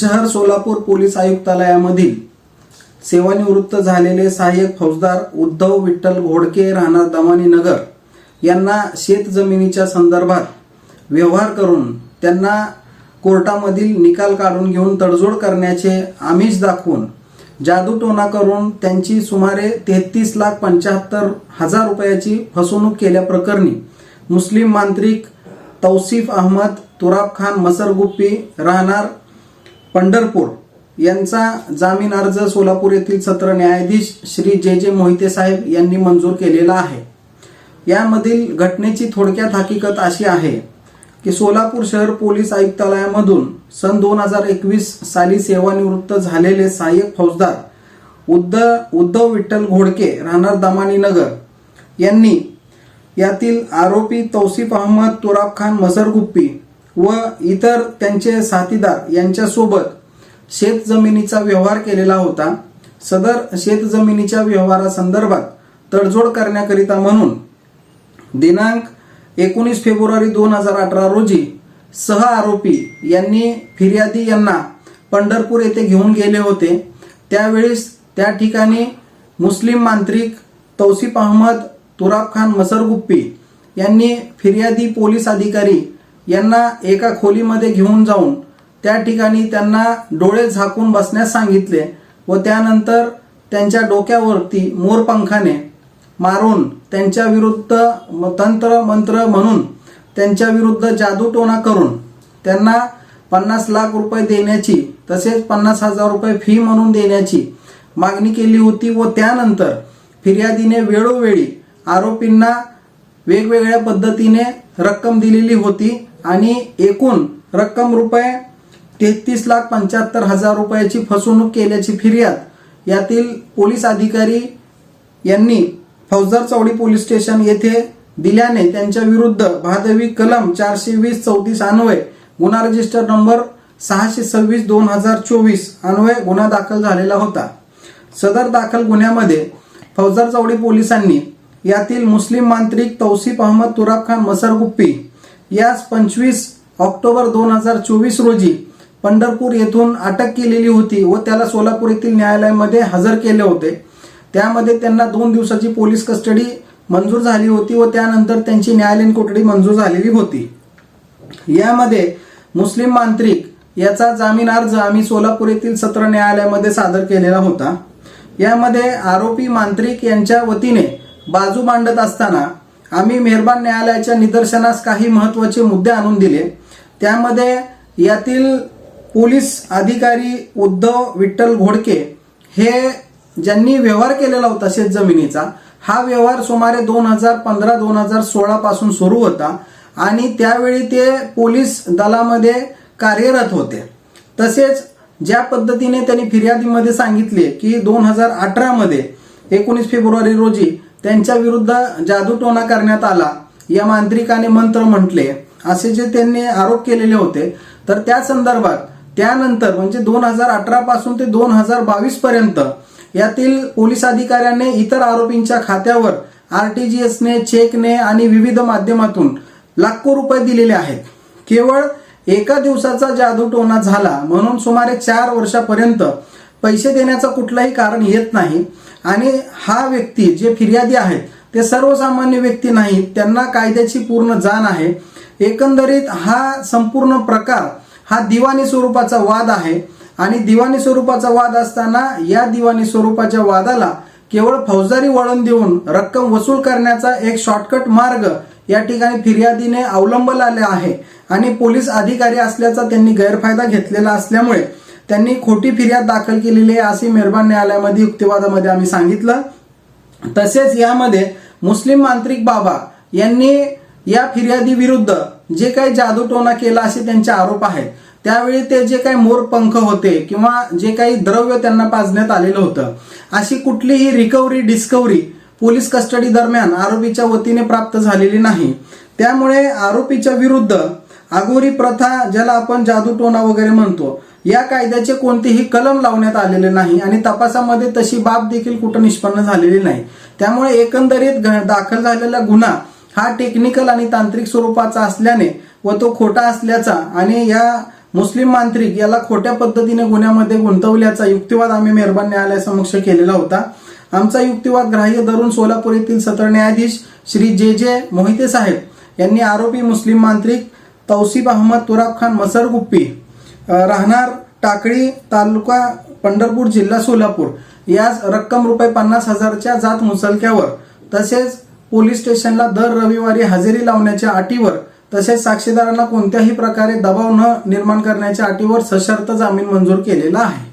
शहर सोलापूर पोलीस आयुक्तालयामधील सेवानिवृत्त झालेले सहाय्यक फौजदार उद्धव विठ्ठल घोडके राहणार दमानी नगर यांना शेत जमिनीच्या संदर्भात व्यवहार करून त्यांना कोर्टामधील निकाल काढून घेऊन तडजोड करण्याचे आमिष दाखवून जादूटोना करून त्यांची सुमारे तेहतीस लाख पंच्याहत्तर हजार रुपयाची फसवणूक केल्याप्रकरणी मुस्लिम मांत्रिक तौसिफ अहमद तुराब खान मसरगुप्पी राहणार पंढरपूर यांचा जामीन अर्ज सोलापूर येथील सत्र न्यायाधीश श्री जे जे मोहिते साहेब यांनी मंजूर केलेला आहे. यामधील घटनेची थोडक्यात हकीकत अशी आहे की सोलापूर शहर पोलीस आयुक्तालयामधून सन दोन हजार एकवीस साली सेवानिवृत्त झालेले सहाय्यक फौजदार उद्ध उद्धव विठ्ठल घोडके राहणार दमानी नगर यांनी यातील आरोपी तौसिफ अहमद तुराब खान मसरगुप्पी व इतर त्यांचे साथीदार यांच्यासोबत शेत जमिनीचा व्यवहार केलेला होता. सदर शेत जमिनीच्या व्यवहारासंदर्भात तडजोड करण्याकरिता म्हणून दिनांक एकोणीस फेब्रुवारी दोन हजार अठरा रोजी सह आरोपी यांनी फिर्यादी यांना पंढरपूर येथे घेऊन गेले होते. त्यावेळेस त्या ठिकाणी मुस्लिम मांत्रिक तौसिफ अहमद तुराब खान मसरगुप्पी यांनी फिर्यादी पोलीस अधिकारी यांना एका खोलीमध्ये घेऊन जाऊन त्या ठिकाणी त्यांना डोळे झाकून बसण्यास सांगितले व त्यानंतर त्यांच्या डोक्यावरती मोरपंखाने मारून त्यांच्या विरुद्ध तंत्र मंत्र म्हणून त्यांच्या विरुद्ध जादूटोणा करून त्यांना पन्नास लाख रुपये देण्याची तसेच पन्नास हजार रुपये फी म्हणून देण्याची मागणी केली होती व त्यानंतर फिर्यादीने वेळोवेळी आरोपींना वेगवेगळ्या पद्धतीने रक्कम दिलेली होती आणि एकूण रक्कम रुपये तेहतीस लाख पंच्याहत्तर हजार रुपयाची फसवणूक केल्याची फिर्याद यातील पोलीस अधिकारी यांनी फौजदार चौडी पोलीस स्टेशन येथे दिल्याने त्यांच्या विरुद्ध भादवी कलम चारशे वीस चौतीस अन्वय गुन्हा रजिस्टर नंबर सहाशे सव्वीस दोन हजार चोवीस अन्वय गुन्हा दाखल झालेला होता. सदर दाखल गुन्ह्यामध्ये फौजदार चौडी पोलिसांनी यातील मुस्लिम मांत्रिक तौसिफ अहमद तुराब खान मसरगुप्पी यास पंचवीस ऑक्टोबर दोन हजार चोवीस रोजी पंढरपूर येथून अटक केलेली होती व त्याला सोलापूर येथील न्यायालयामध्ये हजर केले होते. त्यामध्ये त्यांना दोन दिवसाची पोलीस कस्टडी मंजूर झाली होती व त्यानंतर त्यांची न्यायालयीन कोठडी मंजूर झालेली होती. यामध्ये मुस्लिम मांत्रिक याचा जामीन अर्ज आम्ही सोलापूर येथील सत्र न्यायालयामध्ये सादर केलेला होता. यामध्ये आरोपी मांत्रिक यांच्या वतीने बाजू मांडत असताना आम्ही मेहरबान न्यायालयाच्या निदर्शनास काही महत्त्वाचे मुद्दे आणून दिले. त्यामध्ये यातील पोलीस अधिकारी उद्धव विठ्ठल घोडके हे ज्यांनी व्यवहार केलेला होता शेत जमिनीचा हा व्यवहार सुमारे दोन हजार पंधरा दोन हजार सोळा पासून सुरू होता आणि त्यावेळी ते पोलीस दलामध्ये कार्यरत होते. तसेच ज्या पद्धतीने त्यांनी फिर्यादीमध्ये सांगितले की दोन हजार अठरामध्ये एकोणीस फेब्रुवारी रोजी त्यांच्या विरुद्ध जादूटोना करण्यात आला. या मांत्रिकाने मंत्र म्हटले. असे जे त्यांनी आरोप केलेले होते तर त्या संदर्भात त्यानंतर म्हणजे दोन हजार अठरा पासून ते दोन हजार बावीस पर्यंत यातील पोलीस अधिकाऱ्यांनी इतर आरोपींच्या खात्यावर आरटीजीएसने चेकने आणि विविध माध्यमातून लाखो रुपये दिलेले आहेत. केवळ एका दिवसाचा जादूटोना झाला म्हणून सुमारे चार वर्षापर्यंत पैसे देण्याचं कुठलंही कारण येत नाही. आणि हा व्यक्ती जे फिर्यादी आहेत ते सर्वसामान्य व्यक्ती नाहीत त्यांना कायद्याची पूर्ण जाण आहे. एकंदरीत हा संपूर्ण प्रकार हा दिवाणी स्वरूपाचा वाद आहे. आणि दिवाणी स्वरूपाचा वाद असताना या दिवाणी स्वरूपाच्या वादाला केवळ फौजदारी वळण देऊन रक्कम वसूल करण्याचा एक शॉर्टकट मार्ग या ठिकाणी फिर्यादीने अवलंबला आहे. आणि पोलीस अधिकारी असल्याचा त्यांनी गैरफायदा घेतलेला असल्यामुळे त्यांनी खोटी फिर्याद दाखल केलेली आहे असे मेहरबान न्यायालयामध्ये युक्तिवादामध्ये आम्ही सांगितलं. तसेच यामध्ये मुस्लिम मांत्रिक बाबा यांनी या फिर्यादी विरुद्ध जे काही जादूटोना केला असे त्यांचे आरोप आहेत. त्यावेळी ते जे काही मोरपंख होते किंवा जे काही द्रव्य त्यांना पाजण्यात आलेलं होतं अशी कुठलीही रिकव्हरी डिस्कव्हरी पोलीस कस्टडी दरम्यान आरोपीच्या वतीने प्राप्त झालेली नाही. त्यामुळे आरोपीच्या विरुद्ध आगोरी प्रथा ज्याला आपण जादूटोना वगैरे म्हणतो या कायद्याचे कोणतेही कलम लावण्यात आलेले नाही आणि तपासामध्ये तशी बाब देखील कुठं निष्पन्न झालेली नाही. त्यामुळे एकंदरीत घ- दाखल झालेला गुन्हा हा टेक्निकल आणि तांत्रिक स्वरूपाचा असल्याने व तो खोटा असल्याचा आणि या मुस्लिम मांत्रिक याला खोट्या पद्धतीने गुन्ह्यामध्ये गुंतवल्याचा युक्तिवाद आम्ही मेहरबान न्यायालयासमक्ष केलेला होता. आमचा युक्तिवाद ग्राह्य धरून सोलापूर येथील सत्र न्यायाधीश श्री जे जे मोहिते साहेब यांनी आरोपी मुस्लिम मांत्रिक तौसिफ अहमद तुराब खान मसर गुप्पी राहणार टाकळी तालुका पंढरपूर जिल्हा सोलापूर. याच रक्कम रुपये पन्नास हजारच्या जात मुसलक्यावर तसेच पोलीस स्टेशनला दर रविवारी हजेरी लावण्याच्या अटीवर तसेच साक्षीदारांना कोणत्याही प्रकारे दबाव न निर्माण करण्याच्या अटीवर सशर्त जामीन मंजूर केलेला आहे.